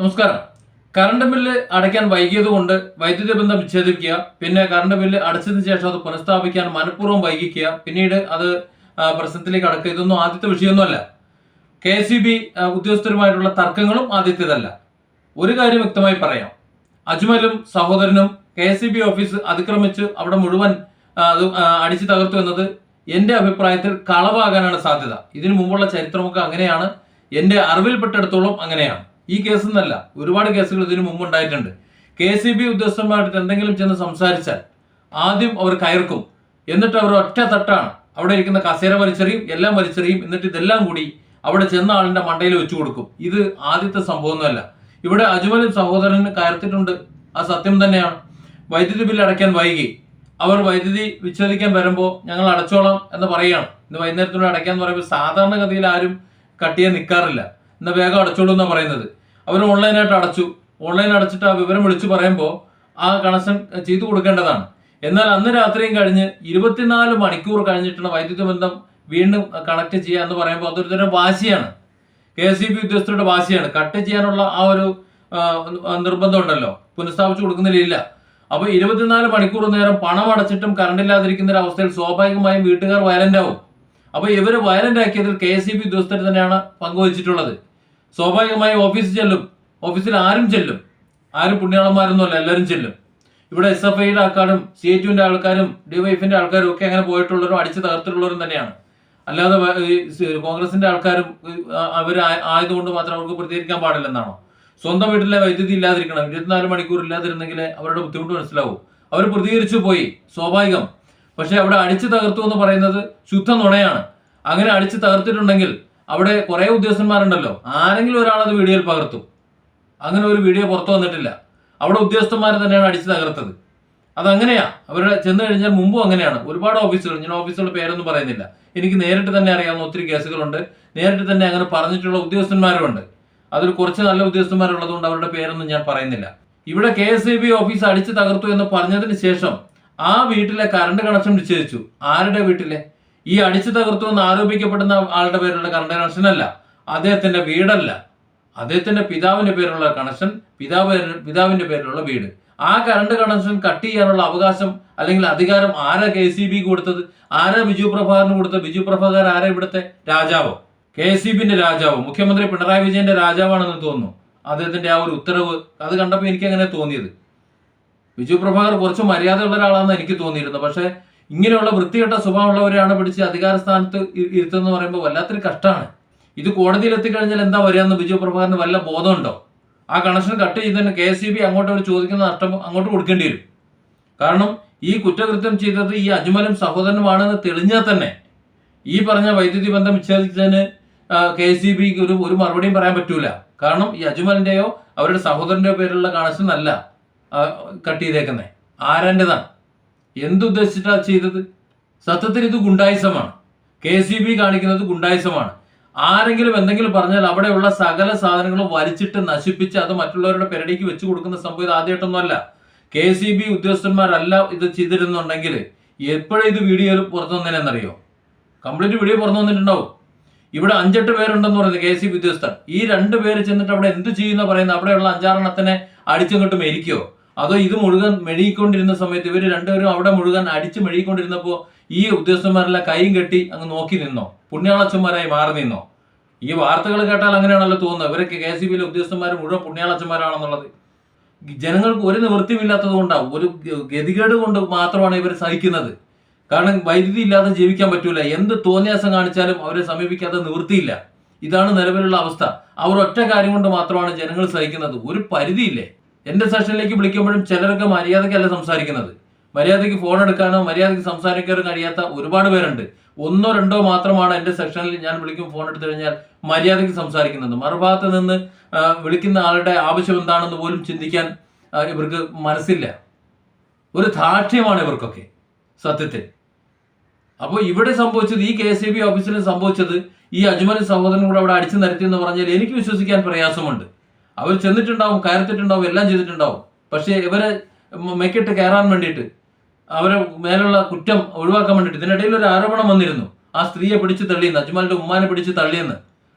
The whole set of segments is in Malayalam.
നമസ്കാരം. കറണ്ട് ബില്ല് അടയ്ക്കാൻ വൈകിയതുകൊണ്ട് വൈദ്യുതി ബന്ധം വിച്ഛേദിക്കുക പിന്നെ കറണ്ട് ബില്ല് അടച്ചതിന് ശേഷം അത് പുനഃസ്ഥാപിക്കാൻ മനഃപൂർവം വൈകിക്കുക പിന്നീട് അത് പ്രശ്നത്തിലേക്ക് അടക്കുക ഇതൊന്നും ആദ്യത്തെ വിഷയമൊന്നുമല്ല. കെ എസ് സി ബി ഉദ്യോഗസ്ഥരുമായിട്ടുള്ള തർക്കങ്ങളും ആദ്യത്തേതല്ല. ഒരു കാര്യം വ്യക്തമായി പറയാം. അജ്മലും സഹോദരനും K S C B office അതിക്രമിച്ച് അവിടെ മുഴുവൻ അത് അടിച്ചു തകർത്തു എന്നത് എന്റെ അഭിപ്രായത്തിൽ കളവാകാനാണ് സാധ്യത. ഇതിനു മുമ്പുള്ള ചരിത്രമൊക്കെ അങ്ങനെയാണ്. എന്റെ അറിവിൽപ്പെട്ടിടത്തോളം അങ്ങനെയാണ്. ഈ കേസ് എന്നല്ല ഒരുപാട് കേസുകൾ ഇതിനു മുമ്പ് ഉണ്ടായിട്ടുണ്ട് കെ സി ബി ഉദ്യോഗസ്ഥന്മാരായിട്ട് എന്തെങ്കിലും ചെന്ന് സംസാരിച്ചാൽ ആദ്യം അവർ കയർക്കും. എന്നിട്ട് അവർ ഒറ്റ തട്ടാണ്. അവിടെ ഇരിക്കുന്ന കസേര വലിച്ചെറിയും എല്ലാം വലിച്ചെറിയും എന്നിട്ട് ഇതെല്ലാം കൂടി അവിടെ ചെന്ന ആളിന്റെ മണ്ടയിൽ വെച്ചു കൊടുക്കും. ഇത് ആദ്യത്തെ സംഭവമൊന്നുമല്ല. ഇവിടെ അജ്മലും സഹോദരന് കയർത്തിട്ടുണ്ട്. ആ സത്യം തന്നെയാണ്. വൈദ്യുതി ബില്ല് അടയ്ക്കാൻ വൈകി. അവർ വൈദ്യുതി വിച്ഛേദിക്കാൻ വരുമ്പോൾ ഞങ്ങൾ അടച്ചോളാം എന്ന് പറയുകയാണ്. ഇന്ന് വൈകുന്നേരത്തിനോട് അടയ്ക്കാന്ന് പറയുമ്പോൾ സാധാരണഗതിയിൽ ആരും കട്ടിയെ നിൽക്കാറില്ല എന്നാൽ വേഗം അടച്ചോളൂ എന്നാണ് പറയുന്നത്. അവർ ഓൺലൈനായിട്ട് അടച്ചു. ഓൺലൈൻ അടച്ചിട്ട് ആ വിവരം വിളിച്ചു പറയുമ്പോൾ ആ കണക്ഷൻ ചെയ്തു കൊടുക്കേണ്ടതാണ്. എന്നാൽ അന്ന് രാത്രിയും കഴിഞ്ഞ് ഇരുപത്തിനാല് മണിക്കൂർ കഴിഞ്ഞിട്ടാണ് വൈദ്യുതി ബന്ധം വീണ്ടും കണക്ട് ചെയ്യുക എന്ന് പറയുമ്പോൾ അതൊരു തരം വാശിയാണ്. കെ എസ് ഇ ബി ഉദ്യോഗസ്ഥരുടെ വാശിയാണ്. കട്ട് ചെയ്യാനുള്ള ആ ഒരു നിർബന്ധം ഉണ്ടല്ലോ. പുനഃസ്ഥാപിച്ചു കൊടുക്കുന്നില്ല അപ്പോൾ ഇരുപത്തിനാല് മണിക്കൂർ നേരം പണം അടച്ചിട്ടും കറണ്ട് ഇല്ലാതിരിക്കുന്ന ഒരു അവസ്ഥയിൽ സ്വാഭാവികമായും വീട്ടുകാർ വയലന്റ് ആവും. അപ്പോൾ ഇവർ വയലന്റ് ആക്കിയതിൽ കെ എസ് ഇ ബി ഉദ്യോഗസ്ഥർ തന്നെയാണ് പങ്കുവച്ചിട്ടുള്ളത് സ്വാഭാവികമായും ഓഫീസിൽ ചെല്ലും. ഓഫീസിൽ ആരും ചെല്ലും. ആരും പുണ്യാളന്മാരൊന്നുമല്ല എല്ലാവരും ചെല്ലും. ഇവിടെ എസ് എഫ് ഐയുടെ ആൾക്കാരും സി എ ടുവിന്റെ ആൾക്കാരും ഡിവൈഫിന്റെ ആൾക്കാരും ഒക്കെ അങ്ങനെ പോയിട്ടുള്ളവരും അടിച്ച് തകർത്തിട്ടുള്ളവരും തന്നെയാണ്. അല്ലാതെ കോൺഗ്രസിന്റെ ആൾക്കാരും അവർ ആയതുകൊണ്ട് മാത്രം അവർക്ക് പ്രതികരിക്കാൻ പാടില്ലെന്നാണോ? സ്വന്തം വീട്ടിലെ വൈദ്യുതി ഇല്ലാതിരിക്കണം. ഇരുപത്തിനാല് മണിക്കൂർ ഇല്ലാതിരുന്നെങ്കിൽ അവരുടെ ബുദ്ധിമുട്ട് മനസ്സിലാവും. അവർ പ്രതികരിച്ചു പോയി സ്വാഭാവികം. പക്ഷെ അവിടെ അടിച്ചു തകർത്തു എന്ന് പറയുന്നത് ശുദ്ധ നുണയാണ്. അങ്ങനെ അടിച്ചു തകർത്തിട്ടുണ്ടെങ്കിൽ അവിടെ കുറെ ഉദ്യോഗസ്ഥന്മാരുണ്ടല്ലോ. ആരെങ്കിലും ഒരാൾ ഒരാളത് വീഡിയോയിൽ പകർത്തും. അങ്ങനെ ഒരു വീഡിയോ പുറത്തു വന്നിട്ടില്ല. അവിടെ ഉദ്യോഗസ്ഥന്മാർ തന്നെയാണ് അടിച്ചു തകർത്തത്. അതങ്ങനെയാ. അവരുടെ ചെന്ന് കഴിഞ്ഞാൽ മുമ്പും അങ്ങനെയാണ്. ഒരുപാട് ഓഫീസുകൾ ഞാൻ ഓഫീസുകളുടെ പേരൊന്നും പറയുന്നില്ല. എനിക്ക് നേരിട്ട് തന്നെ അറിയാവുന്ന ഒത്തിരി കേസുകളുണ്ട്. നേരിട്ട് തന്നെ അങ്ങനെ പറഞ്ഞിട്ടുള്ള ഉദ്യോഗസ്ഥന്മാരുമുണ്ട്. അതിൽ കുറച്ച് നല്ല ഉദ്യോഗസ്ഥന്മാരുള്ളതുകൊണ്ട് അവരുടെ പേരൊന്നും ഞാൻ പറയുന്നില്ല. ഇവിടെ കെ എസ് ബി ഓഫീസ് അടിച്ചു തകർത്തു എന്ന് പറഞ്ഞതിന് ശേഷം ആ വീട്ടിലെ കറണ്ട് കണക്ഷൻ നിശ്ചയിച്ചു ആരുടെ വീട്ടിലെ? ഈ അടിച്ചു തകർത്തു എന്ന് ആരോപിക്കപ്പെടുന്ന ആളുടെ പേരുള്ള കറണ്ട് കണക്ഷൻ അല്ല. അദ്ദേഹത്തിന്റെ വീടല്ല. അദ്ദേഹത്തിന്റെ പിതാവിന്റെ പേരുള്ള കണക്ഷൻ പിതാവ് പിതാവിന്റെ പേരിലുള്ള വീട്. ആ കറണ്ട് കണക്ഷൻ കട്ട് ചെയ്യാനുള്ള അവകാശം അല്ലെങ്കിൽ അധികാരം ആരാ കെ സി ബിക്ക് കൊടുത്തത്? ആരാ ബിജു പ്രഭാകറിന് കൊടുത്തത്? ബിജു പ്രഭാകർ ആരാ ഇവിടുത്തെ രാജാവോ? കെ സി ബിന്റെ രാജാവോ മുഖ്യമന്ത്രി പിണറായി വിജയന്റെ രാജാവാണെന്ന് തോന്നുന്നു. അദ്ദേഹത്തിന്റെ ആ ഒരു ഉത്തരവ് അത് കണ്ടപ്പോൾ എനിക്ക് അങ്ങനെ തോന്നിയത്. ബിജു പ്രഭാകർ കുറച്ച് മര്യാദയുള്ള ഒരാളാണെന്ന് എനിക്ക് തോന്നിയിരുന്നു. പക്ഷെ ഇങ്ങനെയുള്ള വൃത്തികെട്ട സ്വഭാവമുള്ളവരെയാണ് പിടിച്ച് അധികാര സ്ഥാനത്ത് ഇ- ഇരുത്തുന്നത് പറയുമ്പോൾ വല്ലാത്തൊരു കഷ്ടമാണ് ഇത് കോടതിയിൽ എത്തിക്കഴിഞ്ഞാൽ എന്താ വരികയെന്ന് ബിജു പ്രഭാകറിന് വല്ല ബോധമുണ്ടോ? ആ കണക്ഷൻ കട്ട് ചെയ്ത് തന്നെ കെ എസ് സി ബി അങ്ങോട്ട് അവർ ചോദിക്കുന്ന നഷ്ടം അങ്ങോട്ട് കൊടുക്കേണ്ടി വരും. കാരണം ഈ കുറ്റകൃത്യം ചെയ്തത് ഈ അജ്മലും സഹോദരനുമാണെന്ന് തെളിഞ്ഞാൽ തന്നെ ഈ പറഞ്ഞ വൈദ്യുതി ബന്ധം വിച്ഛേദിച്ചതിന് കെ എസ് സി ബിക്ക് ഒരു ഒരു മറുപടിയും പറയാൻ പറ്റൂല. കാരണം ഈ അജ്മലിന്റെയോ അവരുടെ സഹോദരന്റെയോ പേരിലുള്ള കണക്ഷൻ അല്ല കട്ട് ചെയ്തേക്കുന്നത് ആരാന്റെതാണ് എന്തുദ്ദേശിച്ചിട്ടാണ് ചെയ്തത്? സത്യത്തിൽ ഇത് ഗുണ്ടായുസമാണ്. കെ സി ബി കാണിക്കുന്നത് ഗുണ്ടായുസമാണ്. ആരെങ്കിലും എന്തെങ്കിലും പറഞ്ഞാൽ അവിടെയുള്ള സകല സാധനങ്ങളും വലിച്ചിട്ട് നശിപ്പിച്ച് അത് മറ്റുള്ളവരുടെ പെരടിക്ക് വെച്ചു കൊടുക്കുന്ന സംഭവം ഇത് ആദ്യമായിട്ടൊന്നുമല്ല. കെ സി ബി ഉദ്യോഗസ്ഥന്മാരല്ല ഇത് ചെയ്തിരുന്നുണ്ടെങ്കിൽ എപ്പോഴും ഇത് വീഡിയോ പുറത്തു വന്നതിനെന്നറിയോ കംപ്ലീറ്റ് വീഡിയോ പുറത്തു വന്നിട്ടുണ്ടാവും. ഇവിടെ അഞ്ചെട്ട് പേരുണ്ടെന്ന് പറയുന്നത് കെ സി ബി ഉദ്യോഗസ്ഥർ ഈ രണ്ട് പേര് ചെന്നിട്ട് അവിടെ എന്ത് ചെയ്യുന്ന പറയുന്നത്? അവിടെയുള്ള അഞ്ചാറെണ്ണത്തിനെ അടിച്ചങ്ങോട്ട് മെരിക്കോ? അതോ ഇത് മുഴുവൻ മെഴുകിക്കൊണ്ടിരുന്ന സമയത്ത് ഇവർ രണ്ടുപേരും അവിടെ മുഴുവൻ അടിച്ച് മെഴുകിക്കൊണ്ടിരുന്നപ്പോൾ ഈ ഉദ്യോഗസ്ഥന്മാരെല്ലാം കൈയും കെട്ടി അങ്ങ് നോക്കി നിന്നോ? പുണ്യാളച്ചന്മാരായി മാറി നിന്നോ? ഈ വാർത്തകൾ കേട്ടാൽ അങ്ങനെയാണല്ലോ തോന്നുന്നത്. ഇവരൊക്കെ കെ സി ബിയിലെ ഉദ്യോഗസ്ഥന്മാർ മുഴുവൻ പുണ്യാളച്ചന്മാരാണെന്നുള്ളത്. ജനങ്ങൾക്ക് ഒരു നിവൃത്തിയുമില്ലാത്തത് കൊണ്ടാണ് ഒരു ഗതികേട് കൊണ്ട് മാത്രമാണ് ഇവർ സഹിക്കുന്നത്. കാരണം വൈദ്യുതി ഇല്ലാതെ ജീവിക്കാൻ പറ്റൂല. എന്ത് തോന്നിയാസം കാണിച്ചാലും അവരെ സമീപിക്കാതെ നിവൃത്തിയില്ല. ഇതാണ് നിലവിലുള്ള അവസ്ഥ. അവർ ഒറ്റ കാര്യം കൊണ്ട് മാത്രമാണ് ജനങ്ങൾ സഹിക്കുന്നത്. ഒരു പരിധിയില്ലേ? എന്റെ സെഷനിലേക്ക് വിളിക്കുമ്പോഴും ചിലരൊക്കെ മര്യാദക്കല്ല സംസാരിക്കുന്നത്. മര്യാദയ്ക്ക് ഫോൺ എടുക്കാനോ മര്യാദയ്ക്ക് സംസാരിക്കാനോ കഴിയാത്ത ഒരുപാട് പേരുണ്ട്. ഒന്നോ രണ്ടോ മാത്രമാണ് എന്റെ സെക്ഷനിൽ ഞാൻ വിളിക്കും ഫോൺ എടുത്തു കഴിഞ്ഞാൽ മര്യാദയ്ക്ക് സംസാരിക്കുന്നത്. മറുഭാഗത്ത് നിന്ന് വിളിക്കുന്ന ആളുടെ ആവശ്യം എന്താണെന്ന് പോലും ചിന്തിക്കാൻ ഇവർക്ക് മനസ്സില്ല. ഒരു ധാർഷ്ട്യമാണ് ഇവർക്കൊക്കെ സത്യത്തിൽ. അപ്പോൾ ഇവിടെ സംഭവിച്ചത് ഈ കെ ഇ ബി ഓഫീസിൽ സംഭവിച്ചത് ഈ അജ്മൽ സഹോദരൻ കൂടെ അവിടെ അടിച്ചു നിരത്തി എന്ന് പറഞ്ഞാൽ എനിക്ക് വിശ്വസിക്കാൻ പ്രയാസമുണ്ട്. അവർ ചെന്നിട്ടുണ്ടാവും കയർത്തിട്ടുണ്ടാവും എല്ലാം ചെയ്തിട്ടുണ്ടാവും. പക്ഷേ ഇവരെ മെക്കിട്ട് കയറാൻ വേണ്ടിയിട്ട് അവരെ മേലുള്ള കുറ്റം ഒഴിവാക്കാൻ വേണ്ടിയിട്ട് ഇതിനിടയിൽ ഒരു ആരോപണം വന്നിരുന്നു. ആ സ്ത്രീയെ പിടിച്ച് തള്ളിയെന്ന് അജ്മാലിന്റെ ഉമ്മാനെ പിടിച്ച് തള്ളിയെന്ന്.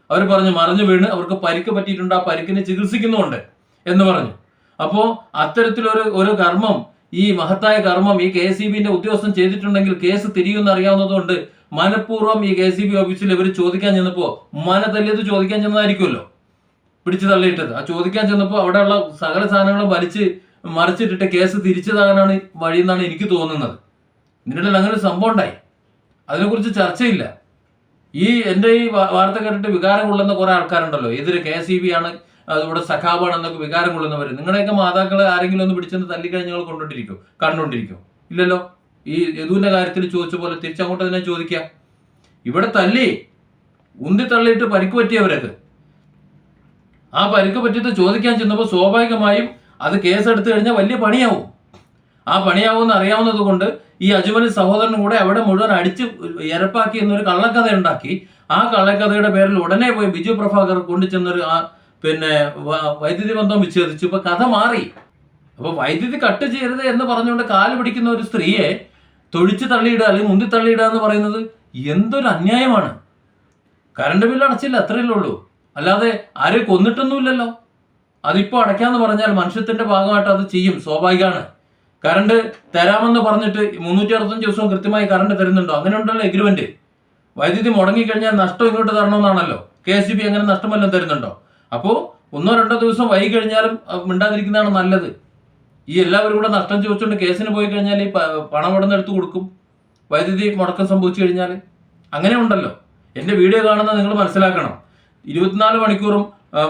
അവർ പറഞ്ഞു മറിഞ്ഞു വീണ് അവർക്ക് പരിക്ക് പറ്റിയിട്ടുണ്ട് ആ പരിക്കിനെ ചികിത്സിക്കുന്നുണ്ട് എന്ന് പറഞ്ഞു. അപ്പോൾ അത്തരത്തിലൊരു ഒരു കർമ്മം ഈ മഹത്തായ കർമ്മം ഈ കെ സി ബിന്റെ ഉദ്യോഗസ്ഥൻ ചെയ്തിട്ടുണ്ടെങ്കിൽ കേസ് തിരിയുമെന്ന് അറിയാവുന്നതുകൊണ്ട് മനഃപൂർവം ഈ കെ സി ബി ഓഫീസിൽ ഇവർ ചോദിക്കാൻ ചെന്നപ്പോ ഉമ്മാനെ തല്ലിയത് ചോദിക്കാൻ ചെന്നതായിരിക്കുമല്ലോ. പിടിച്ചു തള്ളിയിട്ടത്. ആ ചോദിക്കാൻ ചെന്നപ്പോൾ അവിടെയുള്ള സകല സാധനങ്ങളും വലിച്ച് മറിച്ചിട്ടിട്ട് കേസ് തിരിച്ചതാകാനാണ് വഴി എന്നാണ് എനിക്ക് തോന്നുന്നത്. ഇതിനിടയിൽ അങ്ങനെ ഒരു സംഭവം ഉണ്ടായി. അതിനെക്കുറിച്ച് ചർച്ചയില്ല. ഈ എന്റെ ഈ വാർത്ത കേട്ടിട്ട് വികാരം കൊള്ളുന്ന കുറെ ആൾക്കാരുണ്ടല്ലോ. ഏതൊരു കെ ഇ ബി ആണ് ഇവിടെ സഖാബാണ് എന്നൊക്കെ വികാരം കൊള്ളുന്നവർ. നിങ്ങളുടെയൊക്കെ മാതാക്കളെ ആരെങ്കിലും ഒന്ന് പിടിച്ചെന്ന് തല്ലിക്കഴിഞ്ഞ് നിങ്ങൾ കൊണ്ടോണ്ടിരിക്കും കണ്ടുകൊണ്ടിരിക്കും? ഇല്ലല്ലോ? ഈ യദുവിന്റെ കാര്യത്തിൽ ചോദിച്ച പോലെ തിരിച്ചങ്ങോട്ട് തന്നെ ചോദിക്കാം ഇവിടെ തല്ലി ഉന്തി തള്ളിയിട്ട് പരിക്ക് പറ്റിയവരൊക്കെ ആ പരിക്ക് പറ്റിയിട്ട് ചോദിക്കാൻ ചെന്നപ്പോൾ സ്വാഭാവികമായും അത് കേസ് എടുത്തു കഴിഞ്ഞാൽ വലിയ പണിയാവും. ആ പണിയാവുമെന്ന് അറിയാവുന്നത് കൊണ്ട് ഈ അജുമലി സഹോദരനും കൂടെ അവിടെ മുഴുവൻ അടിച്ച് ഇരപ്പാക്കി എന്നൊരു കള്ളക്കഥ ഉണ്ടാക്കി. ആ കള്ളക്കഥയുടെ പേരിൽ ഉടനെ പോയി ബിജു പ്രഭാകർ കൊണ്ടുചെന്നൊരു ആ പിന്നെ വൈദ്യുതി ബന്ധം വിച്ഛേദിച്ചു. ഇപ്പൊ കഥ മാറി. അപ്പൊ വൈദ്യുതി കട്ട് ചെയ്യരുത് എന്ന് പറഞ്ഞുകൊണ്ട് കാൽ പിടിക്കുന്ന ഒരു സ്ത്രീയെ തൊഴിച്ച് തള്ളിയിടുക അല്ലെങ്കിൽ മുന്തി തള്ളിയിടുക എന്ന് പറയുന്നത് എന്തൊരു അന്യായമാണ്. കറണ്ട് ബില്ല് അടച്ചില്ല അത്രയല്ലേ ഉള്ളൂ. അല്ലാതെ ആരെയും കൊന്നിട്ടൊന്നുമില്ലല്ലോ. അതിപ്പോ അടയ്ക്കാന്ന് പറഞ്ഞാൽ മനുഷ്യത്തിന്റെ ഭാഗമായിട്ട് അത് ചെയ്യും സ്വാഭാവികമാണ്. കറണ്ട് തരാമെന്ന് പറഞ്ഞിട്ട് മുന്നൂറ്റി അറുപത്തഞ്ച് ദിവസവും കൃത്യമായി കറണ്ട് തരുന്നുണ്ടോ? അങ്ങനെ ഉണ്ടല്ലോ എഗ്രിമെന്റ്. വൈദ്യുതി മുടങ്ങിക്കഴിഞ്ഞാൽ നഷ്ടം ഇങ്ങോട്ട് തരണമെന്നാണല്ലോ. കെ എസ് ബി അങ്ങനെ നഷ്ടമെല്ലാം തരുന്നുണ്ടോ? അപ്പോൾ ഒന്നോ രണ്ടോ ദിവസം വൈകി കഴിഞ്ഞാലും മിണ്ടാതിരിക്കുന്നതാണ് നല്ലത്. ഈ എല്ലാവരും കൂടെ നഷ്ടം ചോദിച്ചുകൊണ്ട് കേസിന് പോയി കഴിഞ്ഞാൽ ഈ പണം ഇവിടെ എടുത്ത് കൊടുക്കും? വൈദ്യുതി മുടക്കം സംഭവിച്ചു കഴിഞ്ഞാൽ അങ്ങനെ ഉണ്ടല്ലോ എന്റെ വീഡിയോ കാണുന്ന നിങ്ങൾ മനസ്സിലാക്കണം. ഇരുപത്തിനാല് മണിക്കൂറും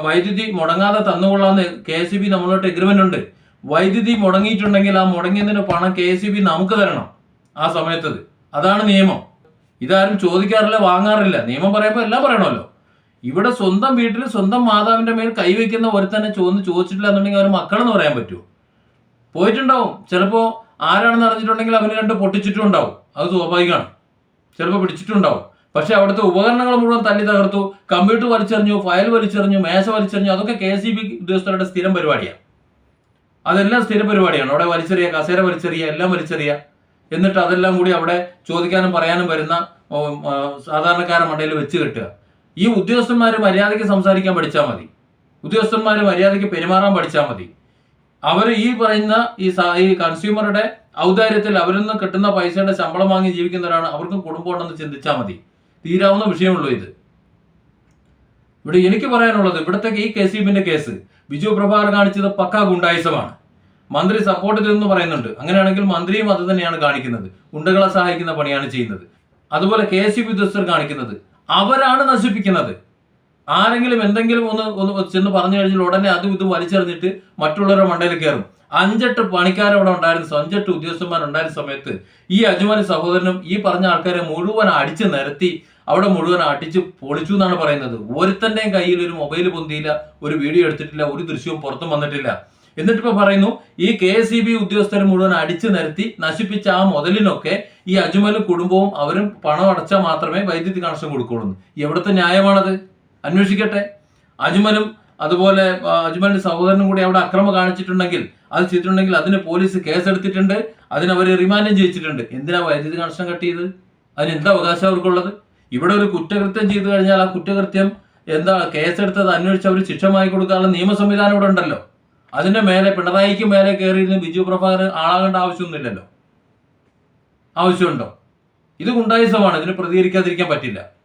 വൈദ്യുതി മുടങ്ങാതെ തന്നുകൊള്ളാന്ന് കെ എസ് ബി നമ്മളോട്ട് എഗ്രിമെന്റ് ഉണ്ട്. വൈദ്യുതി മുടങ്ങിയിട്ടുണ്ടെങ്കിൽ ആ മുടങ്ങിയതിന് പണം കെ എസ് ബി നമുക്ക് തരണം ആ സമയത്തത് അതാണ് നിയമം. ഇതാരും ചോദിക്കാറില്ല വാങ്ങാറില്ല. നിയമം പറയുമ്പോൾ എല്ലാം പറയണമല്ലോ. ഇവിടെ സ്വന്തം വീട്ടിൽ സ്വന്തം മാതാവിന്റെ മേൽ കൈവയ്ക്കുന്ന ഒരുത്തന്നെ ചോദിച്ച് ചോദിച്ചിട്ടില്ല എന്നുണ്ടെങ്കിൽ അവർ മക്കളെന്ന് പറയാൻ പറ്റുമോ? പോയിട്ടുണ്ടാവും. ചിലപ്പോൾ ആരാണെന്ന് അറിഞ്ഞിട്ടുണ്ടെങ്കിൽ അവന് രണ്ട് പൊട്ടിച്ചിട്ടുണ്ടാവും അത് സ്വാഭാവികമാണ്. ചിലപ്പോൾ പിടിച്ചിട്ടുണ്ടാവും പക്ഷെ അവിടുത്തെ ഉപകരണങ്ങൾ മുഴുവൻ തല്ലി തകർത്തു. കമ്പ്യൂട്ടർ വലിച്ചെറിഞ്ഞു ഫയൽ വലിച്ചെറിഞ്ഞു മേശ വലിച്ചെറിഞ്ഞു. അതൊക്കെ കെ സി ബി ഉദ്യോഗസ്ഥരുടെ സ്ഥിരം പരിപാടിയാണ് അതെല്ലാം സ്ഥിര പരിപാടിയാണ്. അവിടെ വലിച്ചെറിയ കസേര വലിച്ചെറിയ എല്ലാം വലിച്ചെറിയ. എന്നിട്ട് അതെല്ലാം കൂടി അവിടെ ചോദിക്കാനും പറയാനും വരുന്ന സാധാരണക്കാരൻ മണ്ടയിൽ വെച്ച് കെട്ടുക. ഈ ഉദ്യോഗസ്ഥന്മാർ മര്യാദയ്ക്ക് സംസാരിക്കാൻ പഠിച്ചാൽ മതി. ഉദ്യോഗസ്ഥന്മാർ മര്യാദയ്ക്ക് പെരുമാറാൻ പഠിച്ചാൽ മതി. അവർ ഈ പറയുന്ന ഈ ഈ കൺസ്യൂമറുടെ ഔദാര്യത്തിൽ അവരിൽ നിന്ന് കിട്ടുന്ന പൈസയുടെ ശമ്പളം വാങ്ങി ജീവിക്കുന്നവരാണ്. അവർക്കും കുടുംബം ഉണ്ടെന്ന് ചിന്തിച്ചാൽ മതി. തീരാവുന്ന വിഷയമുള്ളൂ ഇത്. ഇവിടെ എനിക്ക് പറയാനുള്ളത് ഇവിടുത്തെ ഈ കെ സി ബിന്റെ കേസ് ബിജു പ്രഭാകർ കാണിച്ചത് പക്കാ ഗുണ്ടായുസമാണ്. മന്ത്രി സപ്പോർട്ട് ചെയ്തെന്ന് പറയുന്നുണ്ട്. അങ്ങനെയാണെങ്കിൽ മന്ത്രിയും അത് തന്നെയാണ് കാണിക്കുന്നത്. ഗുണ്ടകളെ സഹായിക്കുന്ന പണിയാണ് ചെയ്യുന്നത്. അതുപോലെ കെ എസ് ബി ഉദ്യോഗസ്ഥർ കാണിക്കുന്നത് അവരാണ് നശിപ്പിക്കുന്നത്. ആരെങ്കിലും എന്തെങ്കിലും ഒന്ന് ഒന്ന് ചെന്ന് പറഞ്ഞു കഴിഞ്ഞാൽ ഉടനെ അതും ഇതും വലിച്ചെറിഞ്ഞിട്ട് മറ്റുള്ളവരുടെ മണ്ടയിൽ കയറും. അഞ്ചെട്ട് പണിക്കാരവിടെ ഉണ്ടായിരുന്ന. അഞ്ചെട്ട് ഉദ്യോഗസ്ഥന്മാർ ഉണ്ടായിരുന്ന സമയത്ത് ഈ അജുമാനി സഹോദരനും ഈ പറഞ്ഞ ആൾക്കാരെ മുഴുവൻ അടിച്ചു നിരത്തി അവിടെ മുഴുവൻ അടിച്ച് പൊളിച്ചു എന്നാണ് പറയുന്നത്. ഒരുത്തന്റെയും കയ്യിൽ ഒരു മൊബൈൽ പൊന്തിയില്ല ഒരു വീഡിയോ എടുത്തിട്ടില്ല ഒരു ദൃശ്യവും പുറത്തും വന്നിട്ടില്ല. എന്നിട്ടിപ്പോ പറയുന്നു ഈ കെ എസ് ഇ ബി ഉദ്യോഗസ്ഥർ മുഴുവൻ അടിച്ചു നിരത്തി നശിപ്പിച്ച ആ മുതലിനൊക്കെ ഈ അജ്മലും കുടുംബവും അവരും പണം അടച്ചാൽ മാത്രമേ വൈദ്യുതി കണക്ഷൻ കൊടുക്കുള്ളൂ എവിടുത്തെ ന്യായമാണത്? അന്വേഷിക്കട്ടെ. അജ്മലും അതുപോലെ അജ്മലിന്റെ സഹോദരനും കൂടി അവിടെ അക്രമം കാണിച്ചിട്ടുണ്ടെങ്കിൽ അത് ചെയ്തിട്ടുണ്ടെങ്കിൽ അതിന് പോലീസ് കേസെടുത്തിട്ടുണ്ട് അതിനവർ റിമാൻഡും ചെയ്യിച്ചിട്ടുണ്ട്. എന്തിനാ വൈദ്യുതി കണക്ഷൻ കട്ട് ചെയ്ത്? അതിന് എന്താ അവകാശം അവർക്കുള്ളത്? ഇവിടെ ഒരു കുറ്റകൃത്യം ചെയ്തു കഴിഞ്ഞാൽ ആ കുറ്റകൃത്യം എന്താ കേസെടുത്തത് അന്വേഷിച്ച് അവർ ശിക്ഷ കൊടുക്കാനുള്ള നിയമ സംവിധാനം ഇവിടെ ഉണ്ടല്ലോ. അതിന്റെ മേലെ പിണറായിക്ക് മേലെ കയറിയിരുന്ന് ബിജു പ്രഭാകർ ആളാകേണ്ട ആവശ്യമൊന്നുമില്ലല്ലോ. ആവശ്യമുണ്ടോ? ഇത് ഗുണ്ടായുസമാണ് ഇതിന് പ്രതികരിക്കാതിരിക്കാൻ പറ്റില്ല.